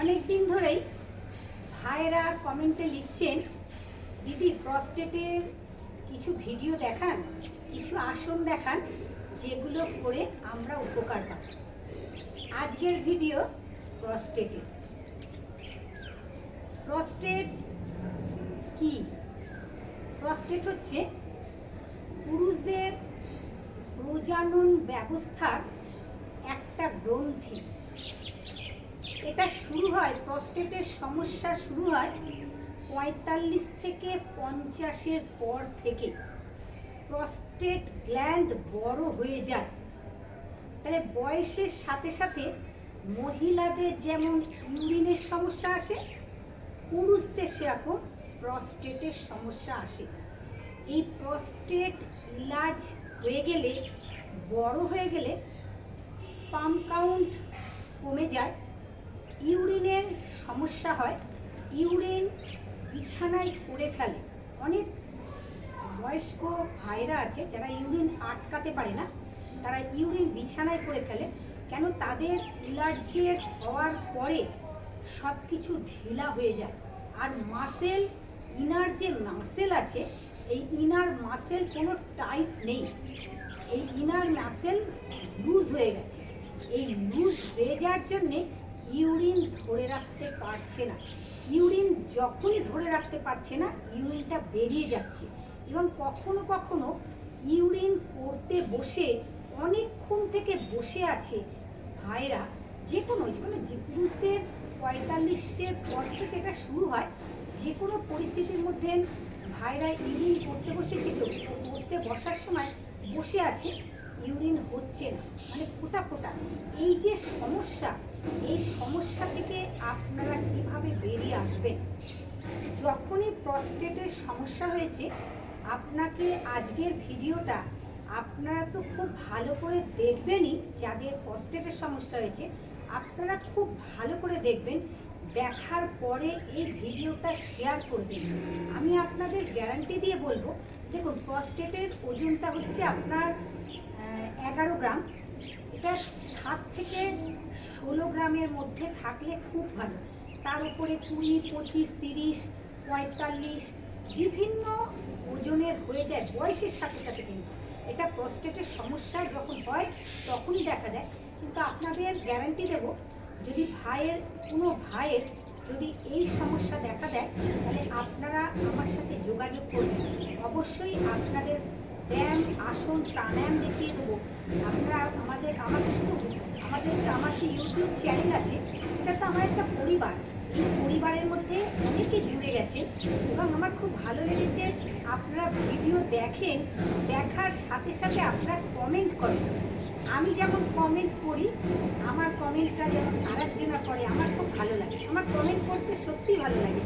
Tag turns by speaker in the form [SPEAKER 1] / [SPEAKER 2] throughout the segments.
[SPEAKER 1] অনেক দিন ধরেই ভাইয়েরা কমেন্টে লিখছেন, দিদি প্রস্টেটের কিছু ভিডিও দেখান, কিছু আসন দেখান, যেগুলো করে আমরা উপকার পাই। আজকের ভিডিও প্রস্টেটের প্রস্টেট কি? প্রস্টেট হচ্ছে পুরুষদের প্রজনন ব্যবস্থার একটা গ্রন্থি। এটা শুরু হয়, প্রস্টেটের সমস্যা শুরু হয় পঁয়তাল্লিশ থেকে পঞ্চাশের পর থেকে। প্রস্টেট গ্ল্যান্ড বড় হয়ে যায়। তাহলে বয়সের সাথে সাথে মহিলাদের যেমন ইউরিনের সমস্যা আসে, পুরুষদের সেরকম প্রস্টেটের সমস্যা আসে। এই প্রস্টেট ইলাজ হয়ে গেলে, বড় হয়ে গেলে, স্পাম কাউন্ট কমে যায়। ইউরিনের সমস্যা হয়, ইউরিন বিছানায় করে ফেলে। অনেক বয়স্ক ভাইরা আছে যারা ইউরিন আটকাতে পারে না, তারা ইউরিন বিছানায় করে ফেলে। কেন তাদের ইলার্জির হওয়ার পরে সব কিছু ঢিলা হয়ে যায়। আর মাসেল ইনার যে মাসেল আছে, এই ইনার মাসেল কোনো টাইট নেই। এই ইনার মাসেল লুজ হয়ে গেছে। এই লুজ হয়ে যাওয়ার জন্যে ইউরিন ধরে রাখতে পারছে না। ইউরিন যখনই ধরে রাখতে পারছে না, ইউরিনটা বেরিয়ে যাচ্ছে এবং কখনো কখনো ইউরিন করতে বসে, অনেকক্ষণ থেকে বসে আছে ভাইরা যে কোনো যে পুরুষদের পঁয়তাল্লিশের পর থেকে এটা শুরু হয় যে কোনো পরিস্থিতির মধ্যে ভাইরা ইউরিন করতে বসেছে কেউ করতে বসার সময় বসে আছে, ইউরিন হচ্ছে না মানে ফোটা ফোটা। এই যে সমস্যা এই সমস্যা থেকে আপনারা কীভাবে বেরিয়ে আসবেন? যখনই প্রস্টেটের সমস্যা হয়েছে, আপনাকে আজকের ভিডিওটা আপনারা তো খুব ভালো করে দেখবেনই যাদের প্রস্টেটের সমস্যা হয়েছে, আপনারা খুব ভালো করে দেখবেন, দেখার পরে এই ভিডিওটা শেয়ার করবেন। আমি আপনাদের গ্যারান্টি দিয়ে বলব, দেখুন প্রস্টেটের ওজনটা হচ্ছে আপনার এগারো গ্রাম। এটা সাত থেকে ষোলো গ্রামের মধ্যে থাকলে খুব ভালো। তার উপরে কুড়ি, পঁচিশ, তিরিশ, পঁয়তাল্লিশ বিভিন্ন ওজনের হয়ে যায়, বয়সের সাথে সাথে কিন্তু। এটা প্রস্টেটের সমস্যা যখন হয়, তখনই দেখা দেয়। কিন্তু আপনাদের গ্যারান্টি দেব, যদি ভাইয়ের, কোনো ভাইয়ের যদি এই সমস্যা দেখা দেয়, তাহলে আপনারা আমার সাথে যোগাযোগ করবেন। অবশ্যই আপনাদের ব্যায়াম, আসন, প্রাণায়াম দেখিয়ে দেবো। আমরা, আমাদের আমাকে শুধু আমাদের আমার যে ইউটিউব চ্যানেল আছে, এটা তো আমার একটা পরিবার। এই পরিবারের মধ্যে অনেকে জুড়ে গেছে এবং আমার খুব ভালো লেগেছে আপনারা ভিডিও দেখেন, দেখার সাথে সাথে আপনারা কমেন্ট করেন। আমি যেমন কমেন্ট করি, আমার কমেন্টটা যেমন আরেকজনা করে, আমার খুব ভালো লাগে। আমার কমেন্ট করতে সত্যিই ভালো লাগে।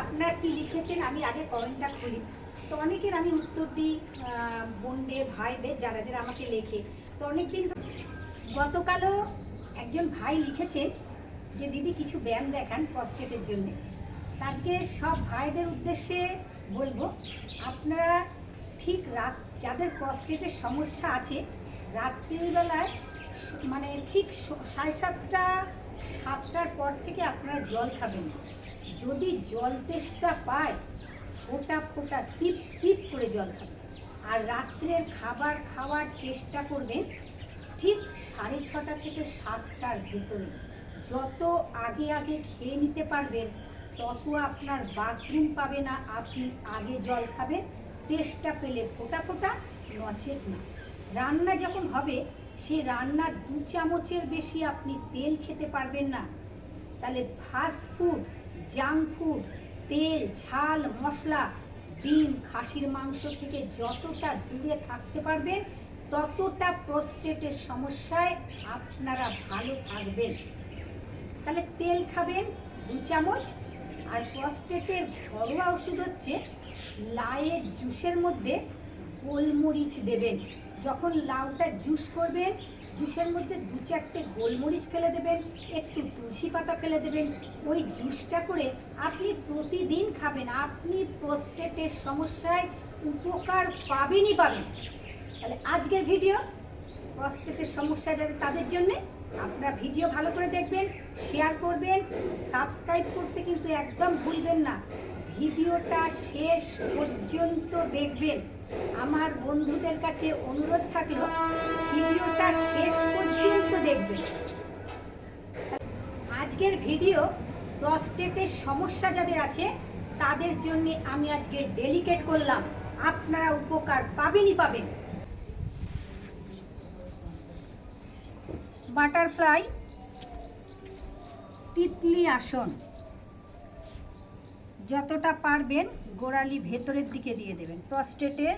[SPEAKER 1] আপনারা কি লিখেছেন? আমি আগে কমেন্টটা খুলি। তো অনেকের আমি উত্তর দিই বোনদের, ভাইদের, যারা যারা আমাকে লেখে। তো অনেক দিন গতকালও একজন ভাই লিখেছেন যে, দিদি, কিছু ব্যায়াম দেখান প্রস্টেটের জন্য। আজকে সব ভাইদের উদ্দেশ্যে বলব, আপনারা ঠিক রাত, যাদের প্রস্টেটের সমস্যা আছে, রাত্রিবেলায় মানে ঠিক সাড়ে সাতটা, সাতটার পর থেকে আপনারা জল খাবেন যদি জল তেষ্টা পায় ফোটা ফোটা সিপ সিপ করে জল খাবেন আর রাত্রের খাবার খাওয়ার চেষ্টা করবেন ঠিক সাড়ে ছটা থেকে সাতটার ভেতরে। যত আগে আগে খেয়ে নিতে পারবেন তত আপনার বাথরুম পাবে না, আপনি আগে জল খাবেন, তেষ্টা পেলে ফোটা ফোটা, নচেত না। রান্না যখন হবে, সে রান্নার দু চামচের বেশি আপনি তেল খেতে পারবেন না। তাহলে ফাস্ট ফুড জাঙ্ক ফুড তেল, ঝাল, মশলা, ডিম, খাসির মাংস থেকে যতটা দূরে থাকতে পারবেন ততটা প্রস্টেটের সমস্যায় আপনারা ভালো থাকবেন। তাহলে তেল খাবেন দু চামচ, আর প্রস্টেটের ঘরোয়া ওষুধ হচ্ছে লাউয়ের জুসের মধ্যে গোলমরিচ দেবেন। যখন লাউটা জুস করবেন জুসের মধ্যে দু চারটে গোলমরিচ ফেলে দেবেন, একটু তুলসী পাতা ফেলে দেবেন। ওই জুসটা করে আপনি প্রতিদিন খাবেন। আপনি প্রস্টেটের সমস্যায় উপকার পাবেনই পাবেন। তাহলে আজকের ভিডিও প্রস্টেটের সমস্যা যাদের তাদের জন্যে, আপনারা ভিডিও ভালো করে দেখবেন শেয়ার করবেন সাবস্ক্রাইব করতে কিন্তু একদম ভুলবেন না। ভিডিওটা শেষ পর্যন্ত দেখবেন। আমার বন্ধুদের কাছে অনুরোধ থাকল, ভিডিওটা শেষ পর্যন্ত দেখবেন। আজকের ভিডিও প্রস্টেটের সমস্যা যাদের আছে, তাদের জন্য আমি আজকে ডেলিকেট করলাম। আপনারা উপকার পাবেনই পাবেন। বাটারফ্লাই, তিতলি আসন। যতটা পারবেন গোড়ালি ভেতরের দিকে দিয়ে দেবেন। প্রস্টেটের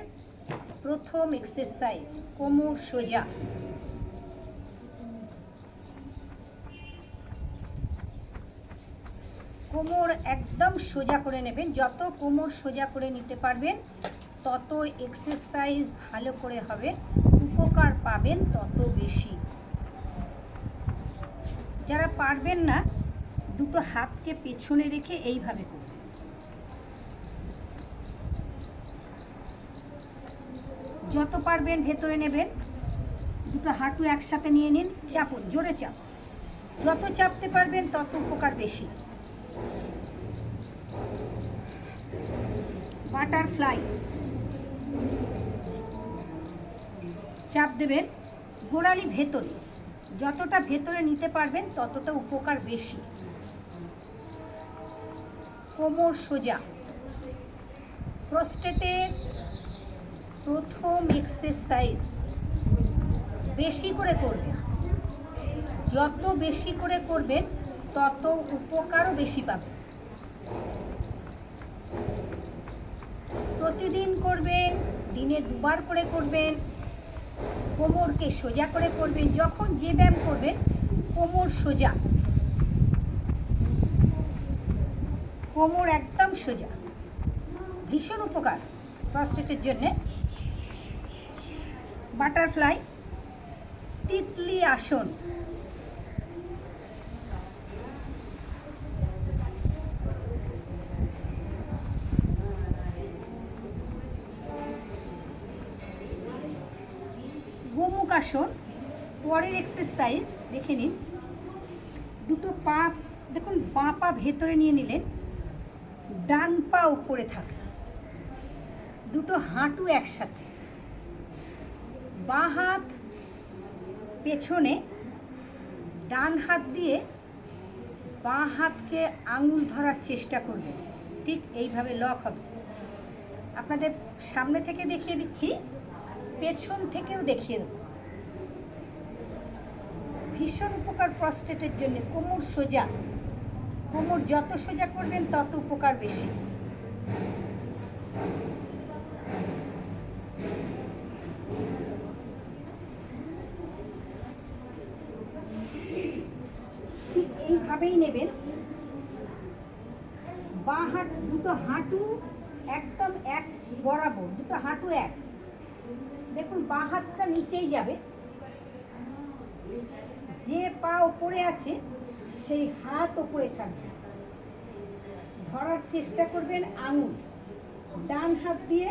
[SPEAKER 1] প্রথম এক্সারসাইজ কোমর সোজা। কোমর একদম সোজা করে নেবেন। যত কোমর সোজা করে নিতে পারবেন, তত এক্সারসাইজ ভালো করে হবে। উপকার পাবেন তত বেশি। যারা পারবেন না, দুটো হাতকে পেছনে রেখে এইভাবে করবেন যত পারবেন ভেতরে নেবেন। দুটো হাঁটু একসাথে নিয়ে নিন, চাপুন, জোরে চাপ। যত চাপতে পারবেন তত উপকার বেশি। বাটারফ্লাই। চাপ দেবেন গোড়ালি ভেতরে। যতটা ভেতরে নিতে পারবেন ততটা উপকার বেশি। কোমর সোজা। প্রস্টেটের প্রথম এক্সারসাইজ বেশি করে করবেন যত বেশি করে করবেন তত উপকারও বেশি পাবেন প্রতিদিন করবেন দিনে দুবার করে করবেন কোমরকে সোজা করে করবেন যখন যে ব্যায়াম করবেন কোমর সোজা। কোমর একদম সোজা। ভীষণ উপকার প্রস্টেটের জন্যে। বাটারফ্লাই, তিতলি আসন। গোমুখ আসন, পরের এক্সারসাইজ দেখে নিন। দুটো পা, দেখুন, বাঁ পা ভেতরে নিয়ে নিলেন, ডান পা উপরে থাকে। দুটো হাঁটু একসাথে। বাঁ হাত পেছনে, ডান হাত দিয়ে বাঁ হাতকে আঙুল ধরার চেষ্টা করবেন। ঠিক এইভাবে লক হবে। আপনাদের সামনে থেকে দেখিয়ে দিচ্ছি, পেছন থেকেও দেখিয়ে দেব। ভীষণ উপকার প্রস্টেটের জন্য। কোমর সোজা। কোমর যত সোজা করবেন, তত উপকার বেশি ঠিক এইভাবেই নেবেন। বাঁ হাত দুটো হাঁটু একদম এক বরাবর, দুটো হাঁটু এক। দেখুন, বাঁ হাতটা নিচেই যাবে। যে পা ওপরে আছে, সেই হাত ওপরে থাকবে। ধরার চেষ্টা করবেন আঙুল। ডান হাত দিয়ে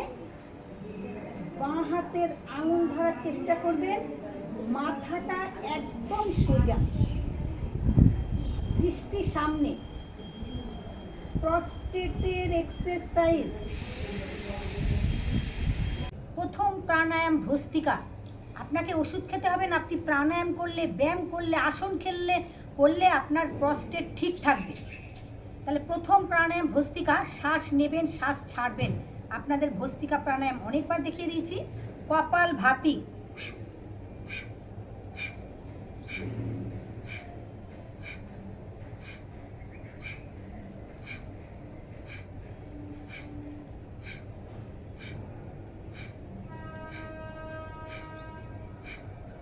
[SPEAKER 1] বাঁ হাতের আঙুল ধরার চেষ্টা করবেন। মাথাটা একদম সোজা। দৃষ্টি সামনে। প্রস্টেটের এক্সারসাইজ প্রথম প্রাণায়াম ভস্তিকা। আপনাকে ওষুধ খেতে হবে না, আপনি প্রাণায়াম করলে, ব্যায়াম করলে, আসন খেললে, করলে আপনার প্রস্টেট ঠিক থাকবে। তাহলে প্রথম প্রাণায়াম ভস্তিকা, শ্বাস নেবেন, শ্বাস ছাড়বেন। আপনাদের ভস্তিকা প্রাণায়াম অনেকবার দেখিয়ে দিয়েছি। কপাল ভাতি।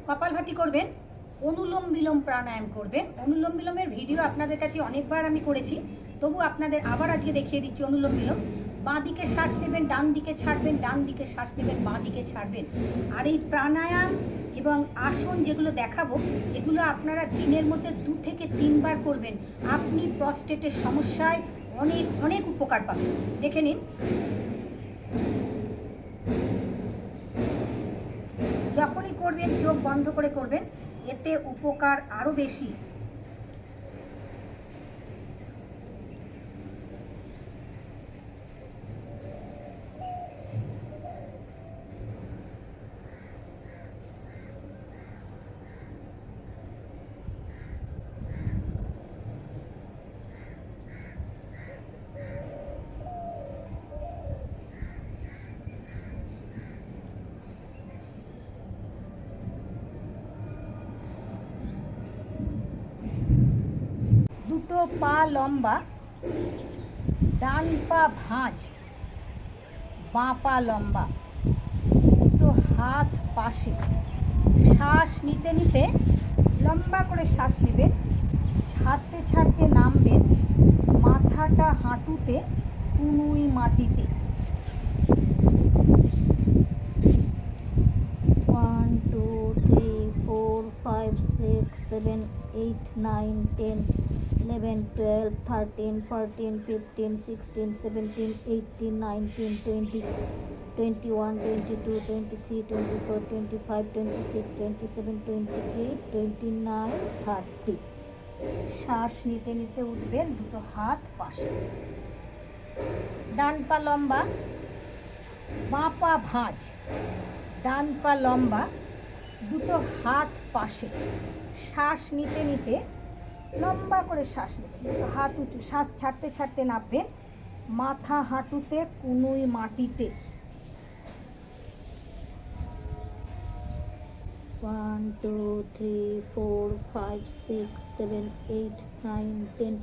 [SPEAKER 1] কপালভাতি করবেন, অনুলোম বিলোম প্রাণায়াম করবেন। অনুলোম বিলোমের ভিডিও আপনাদের কাছে অনেকবার আমি করেছি, তবু আপনাদের আবার আজকে দেখিয়ে দিচ্ছি অনুলোম বিলোম। বাঁ দিকে শ্বাস নেবেন, ডান দিকে ছাড়বেন, ডান দিকে শ্বাস নেবেন, বাঁ দিকে ছাড়বেন। আর এই প্রাণায়াম এবং আসন যেগুলো দেখাবো, এগুলো আপনারা দিনের মধ্যে দু থেকে তিনবার করবেন। আপনি প্রস্টেটের সমস্যায় অনেক অনেক উপকার পাবেন। দেখে নিন। করবেন চোখ বন্ধ করে করবেন এতে উপকার আরও বেশি দুটো পা লম্বা, ডান পা ভাঁজ, বাঁ পা লম্বা। দুটো হাত পাশে। শ্বাস নিতে নিতে লম্বা করে শ্বাস নেবেন, ছাড়তে ছাড়তে নামবেন মাথাটা হাঁটুতে, কুনুই মাটিতে one two three four five six seven eight nine ten eleven twelve thirteen fourteen fifteen sixteen seventeen eighteen nineteen twenty twenty one twenty two twenty three twenty four twenty five twenty six twenty seven twenty eight twenty nine thirty শ্বাস নিতে নিতে উঠবেন, দুটো হাত পাশে ডান পা লম্বা, বাঁ পা ভাঁজ। ডান পা লম্বা দুটো হাত পাশে। শ্বাস নিতে নিতে, লম্বা করে শ্বাস নেবেন। দুটো হাত উঁচু, শ্বাস ছাড়তে ছাড়তে নামবেন। মাথা হাঁটুতে, কুনুই মাটিতে। One two three four five six seven eight nine ten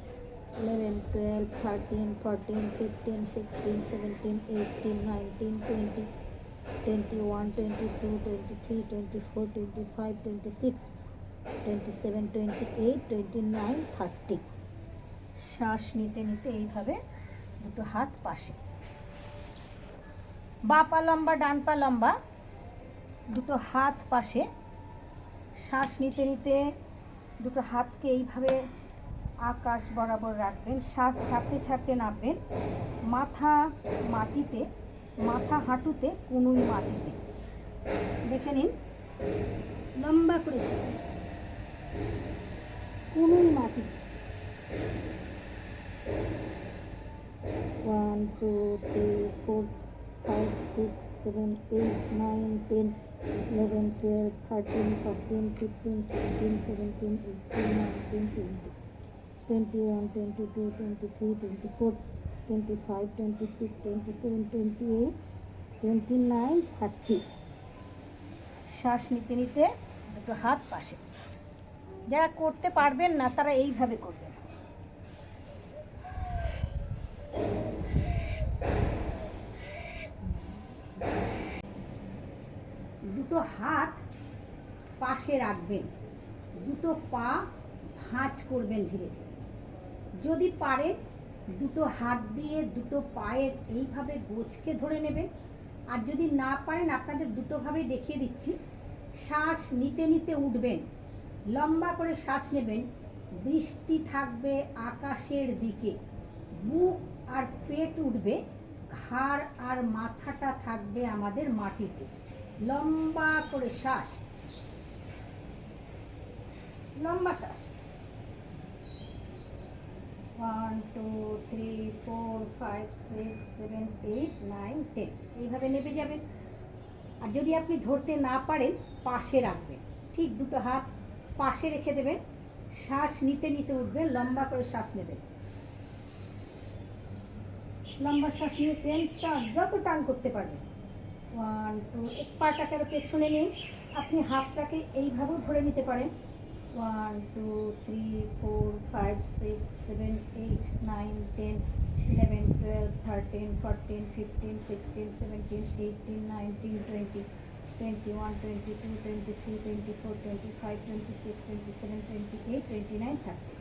[SPEAKER 1] eleven twelve thirteen fourteen fifteen sixteen seventeen eighteen nineteen twenty twenty one twenty two twenty three twenty four twenty five twenty six twenty seven twenty eight twenty nine শ্বাস নিতে নিতে এইভাবে দুটো হাত পাশে। বা পা লম্বা, ডান পা লম্বা, দুটো হাত পাশে। শ্বাস নিতে নিতে দুটো হাতকে এইভাবে আকাশ বরাবর রাখবেন। শ্বাস ছাড়তে ছাড়তে নামবেন। মাথা মাটিতে মাথা হাঁটুতে, কুনুই মাটিতে। দেখে নিন। লম্বা করে শ্বাস কুনুই মাটি one two three four five six seven eight nine ten eleven twelve thirteen fourteen fifteen sixteen seventeen eighteen nineteen twenty twenty one twenty two twenty three twenty four twenty five twenty twenty eight twenty nine thirty শ্বাস নিতে নিতে দুটো হাত পাশে। যারা করতে পারবেন না, তারা এইভাবে করবেন। দুটো হাত পাশে রাখবেন। দুটো পা ভাঁজ করবেন ধীরে ধীরে। যদি পারেন দুটো হাত দিয়ে দুটো পায়ের এইভাবে গোছকে ধরে নেবেন আর যদি না পারেন, আপনাদের দুটোভাবেই দেখিয়ে দিচ্ছি। শ্বাস নিতে নিতে উঠবেন, লম্বা করে শ্বাস নেবেন। দৃষ্টি থাকবে আকাশের দিকে, বুক আর পেট উঠবে, ঘাড় আর মাথাটা থাকবে আমাদের মাটিতে। লম্বা করে শ্বাস, লম্বা শ্বাস। One two three four five six seven eight nine ten এইভাবে নেমে যাবেন আর যদি আপনি ধরতে না পারেন, পাশে রাখবেন ঠিক দুটো হাত পাশে রেখে দেবেন শ্বাস নিতে নিতে উঠবেন লম্বা করে শ্বাস নেবেন লম্বা শ্বাস নিয়েছেন টান যত টান করতে পারবেন। ওয়ান টু এক পাটাকে পেছনে নিন আপনি হাতটাকে এইভাবেও ধরে নিতে পারেন। One two three four five six seven eight nine ten eleven twelve thirteen fourteen fifteen sixteen seventeen eighteen nineteen twenty twenty one twenty two twenty three twenty four twenty five twenty six twenty seven twenty eight twenty nine thirty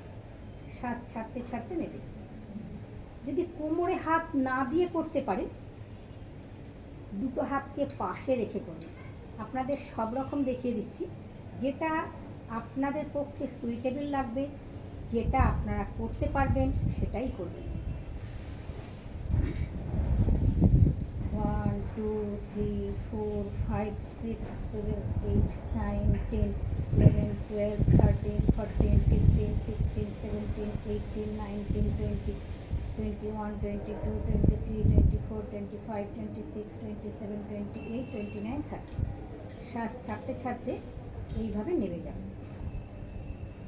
[SPEAKER 1] শ্বাস ছাড়তে ছাড়তে নেবে। যদি কোমরে হাত না দিয়ে করতে পারে, দুটো হাতকে পাশে রেখে করুন আপনাদের সব রকম দেখিয়ে দিচ্ছি। যেটা আপনাদের পক্ষে সুইটেবল লাগবে, যেটা আপনারা করতে পারবেন, সেটাই করবেন। One two three four five six seven eight nine ten eleven twelve thirteen fourteen fifteen sixteen seventeen eighteen nineteen twenty twenty one twenty two twenty three twenty four twenty five twenty six twenty seven twenty eight twenty nine thirty শ্বাস ছাড়তে ছাড়তে এইভাবে নেমে যাবে।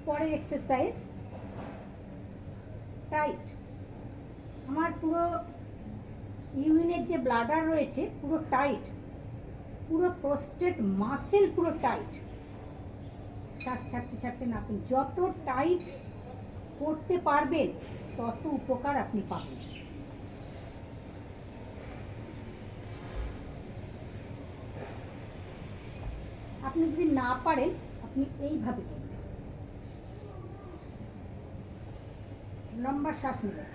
[SPEAKER 1] পরের exercise tight আমার পুরো ইউরিনের যে ব্লাডার রয়েছে, পুরো টাইট পুরো প্রোস্টেট মাসেল পুরো টাইট শ্বাস ছাড়তে ছাড়তে নাকুন যত টাইট করতে পারবেন, তত উপকার আপনি পাবেন। আপনি যদি না পারেন, আপনি এইভাবে করবেন। লম্বা শ্বাস নেবেন।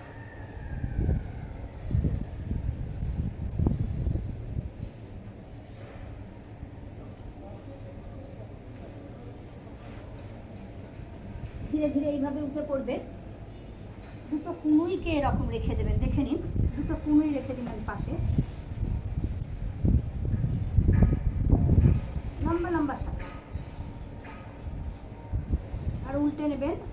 [SPEAKER 1] ধীরে ধীরে এইভাবে উঠে পড়বে দুটো কুনুইকে এরকম রেখে দেবেন, দেখে নিন। দুটো কুনুই রেখে দেবেন পাশে। লম্বা